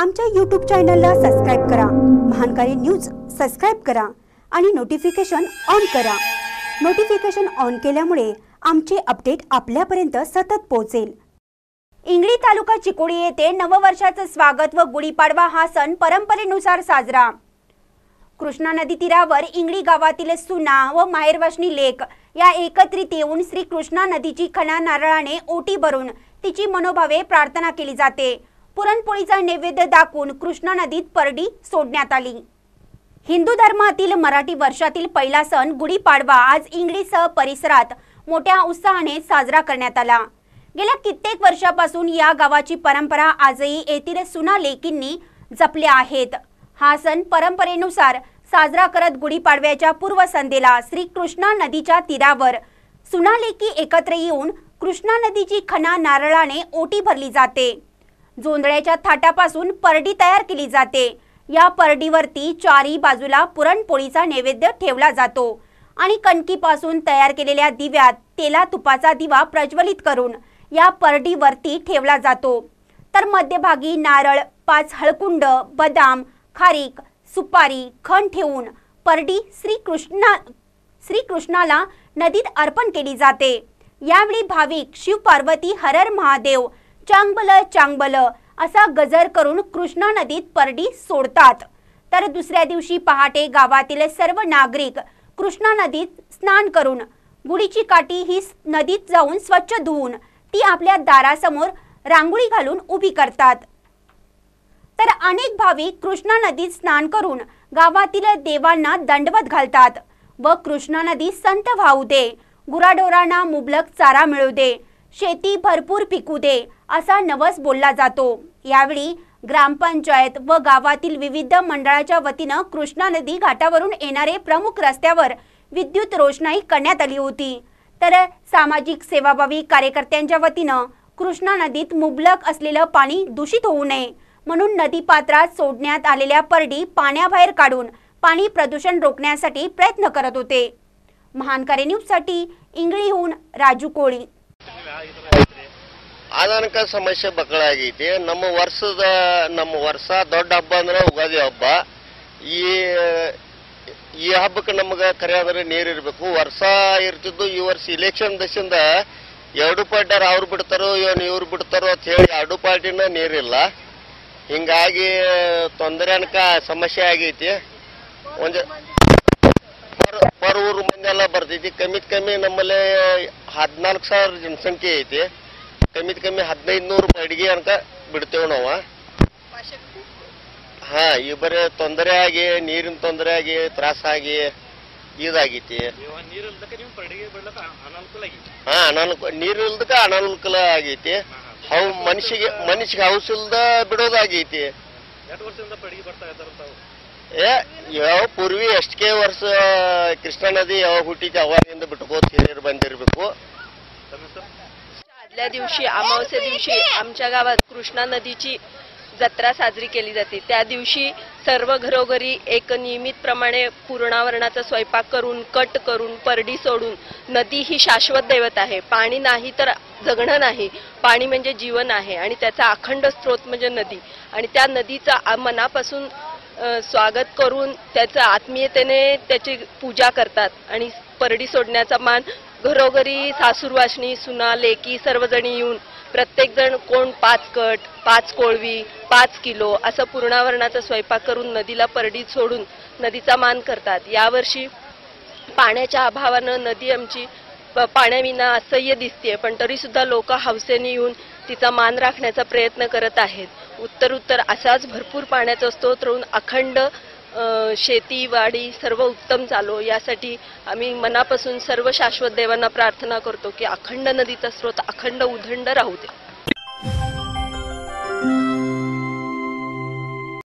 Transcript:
आमच्या यूट्यूब चॅनलला सबस्क्राईब करा. महानकारी न्यूज सबस्क्राईब करा आणि नोटिफिकेशन ऑन करा. नोटिफिकेशन ऑन केल्यामुळे आमचे अपडेट आपल्यापर्यंत सतत पोहोचेल. इंगळी तालुका चिकोडी येथे नववर्षाचं स्वागत व गुढीपाडवा हा सण परंपरेनुसार साजरा. कृष्णा नदी तीरावर इंगळी गावातील सुना व माहेरवाशनी लेक या एकत्रित येऊन श्री कृष्णा नदीची खणा नारळाने ओटी भरून तिची मनोभावे प्रार्थना केली जाते. पुरणपोळीचा नैवेद्य दाखवून कृष्णा नदीत परडी सोडण्यात आली. हिंदू धर्मातील मराठी वर्षातील पहिला सण गुढीपाडवा आज इंगळीसह परिसरात मोठ्या उत्साहाने साजरा करण्यात आला. गेल्या कित्येक वर्षापासून या गावाची परंपरा आजही येथील सुना लेकींनी जपल्या आहेत. हा सण परंपरेनुसार साजरा करत गुढीपाडव्याच्या पूर्वसंध्येला श्री कृष्णा नदीच्या तीरावर सुना लेकी एकत्र येऊन कृष्णा नदीची खणा नारळाने ओटी भरली जाते. जोंधळ्याच्या थाटापासून परडी तयार केली जाते. या परडीवरती चारी बाजूला पुरणपोळीचा नैवेद्य ठेवला जातो आणि कणकीपासून तयार केलेल्या दिव्यात तेला तुपाचा दिवा प्रज्वलित करून या परडीवरती ठेवला जातो. तर मध्यभागी नारळ पाच हळकुंड बदाम खारीक सुपारी खण ठेवून परडी श्रीकृष्णा श्रीकृष्णाला नदीत अर्पण केली जाते. यावेळी भाविक शिवपार्वती हरर महादेव चांगबल चांगबल असा गजर करून कृष्णा नदीत परडी सोडतात. तर दुसऱ्या दिवशी पहाटे गावातील सर्व नागरिक कृष्णा नदीत स्नान करून गुढीची काठी ही नदीत जाऊन स्वच्छ धुवून ती आपल्या दारासमोर रांगोळी घालून उभी करतात. तर अनेक भाविक कृष्णा नदीत स्नान करून गावातील देवांना दंडवत घालतात व कृष्णा नदी संत वाहू दे गुराढोरांना मुबलक चारा मिळू दे शेती भरपूर पिकू दे असा नवस बोलला जातो. यावेळी ग्रामपंचायत व गावातील विविध मंडळाच्या वतीनं कृष्णा नदी घाटावरून येणारे प्रमुख रस्त्यावर विद्युत रोषणाई करण्यात आली होती. तर सामाजिक सेवाभावी कार्यकर्त्यांच्या वतीनं कृष्णा नदीत मुबलक असलेलं पाणी दूषित होऊ नये म्हणून नदीपात्रात सोडण्यात आलेल्या परडी पाण्याबाहेर काढून पाणी प्रदूषण रोखण्यासाठी प्रयत्न करत होते. महानकारी न्यूजसाठी इंगळीहून राजू कोळी. ಆನಕ ಸಮಸ್ಯೆ ಬಕ್ಕಳಾಗೈತಿ ನಮ್ಮ ವರ್ಷದ, ನಮ್ಮ ವರ್ಷ ದೊಡ್ಡ ಹಬ್ಬ ಅಂದ್ರೆ ಉಗಾದಿ ಹಬ್ಬ. ಈ ಈ ಹಬ್ಬಕ್ಕೆ ನಮಗೆ ಕರೆಯಾದ್ರೆ ನೀರು ಇರಬೇಕು. ವರ್ಷ ಇರ್ತಿದ್ದು ಈ ವರ್ಷ ಇಲೆಕ್ಷನ್ ದಶಿಂದ ಎರಡು ಪಾರ್ಟಿಯವ್ರು ಅವ್ರು ಬಿಡ್ತಾರೋ, ಏನು ಇವ್ರು ಬಿಡ್ತಾರೋ ಅಂತ ಹೇಳಿ ಎರಡು ಪಾರ್ಟಿನ ನೀರಿಲ್ಲ ಹಿಂಗಾಗಿ ತೊಂದರೆ ಅನ್ಕ ಸಮಸ್ಯೆ ಆಗೈತಿ. ಒಂದು ಪರ್ ಊರು ಮಂದಿ ಬರ್ತೈತಿ ಕಮ್ಮಿತ್ ಕಮ್ಮಿ ನಮ್ಮಲ್ಲಿ ಹದಿನಾಲ್ಕು ಸಾವಿರ ಜನಸಂಖ್ಯೆ ಐತಿ. ಕಮ್ಮಿತ್ ಕಮ್ಮಿ ಹದಿನೈದು ನೂರು ಅಡಿಗೆ ಅನ್ಕ ಬಿಡ್ತೇವೆ ನಾವ. ಹಾ ಈ ಬರೀ ತೊಂದರೆ ಆಗಿ ನೀರಿನ ತೊಂದರೆ ಆಗಿ ತ್ರಾಸಾಗಿ ಇದಾಗೈತಿ. ಹಾ ಅನಾನುಕೂಲ ನೀರು ಇಲ್ದಕ್ಕ ಅನಾನುಕೂಲ ಆಗೈತಿ. ಹೌ ಮನುಷ್ಯಗೆ ಮನುಷ್ಯಗೆ ಹೌಸ್ ಇಲ್ದ ಬಿಡೋದಾಗೈತಿ. ವರ್ಷದಿಂದ ಪಡಿಗೆ ಬರ್ತಾ ಇದ್ದಾರೆ ತಾವು ಏ ಯಾವ ಪೂರ್ವಿ ಎಷ್ಟಕ್ಕೆ ವರ್ಷ ಕೃಷ್ಣಾ ನದಿ ಯಾವಾಗ ಹುಟ್ಟಿತಿ ಅವಾಗಿಂದ ಬಿಟ್ಕೋತ ಹಿರಿಯರು ಬಂದಿರ್ಬೇಕು. आदल्या दिवशी अमावस्या दिवशी आमच्या गावात कृष्णा नदीची जत्रा साजरी केली जाते. त्या दिवशी सर्व घरोघरी एक नियमितप्रमाणे पूर्णावरणाचा स्वयंपाक करून कट करून परडी सोडून नदी ही शाश्वत दैवत आहे. पाणी नाही तर जगणं नाही. पाणी म्हणजे जीवन आहे आणि त्याचा अखंड स्रोत म्हणजे नदी. आणि त्या नदीचा मनापासून स्वागत करून त्याचं आत्मीयतेने त्याची पूजा करतात. आणि परडी सोडण्याचा मान घरोघरी सासूरवासणी सुना लेकी सर्वजणी येऊन प्रत्येकजण कोण पाच कट पाच कोळवी पाच किलो असं पूर्णावरणाचा स्वयंपाक करून नदीला परडीत सोडून नदीचा मान करतात. यावर्षी पाण्याच्या अभावानं नदी आमची प- पाण्याविना असह्य दिसते पण तरीसुद्धा लोक हौसेने येऊन तिचा मान राखण्याचा प्रयत्न करत आहेत. उत्तर उत्तर असाच भरपूर पाण्याचा स्तोत्र होऊन अखंड शेतीवाडी सर्व उत्तम चालो. यासाठी आम्ही मनापासून सर्व शाश्वत देवांना प्रार्थना करतो की अखंड नदीचा स्रोत अखंड उधंड राहू दे.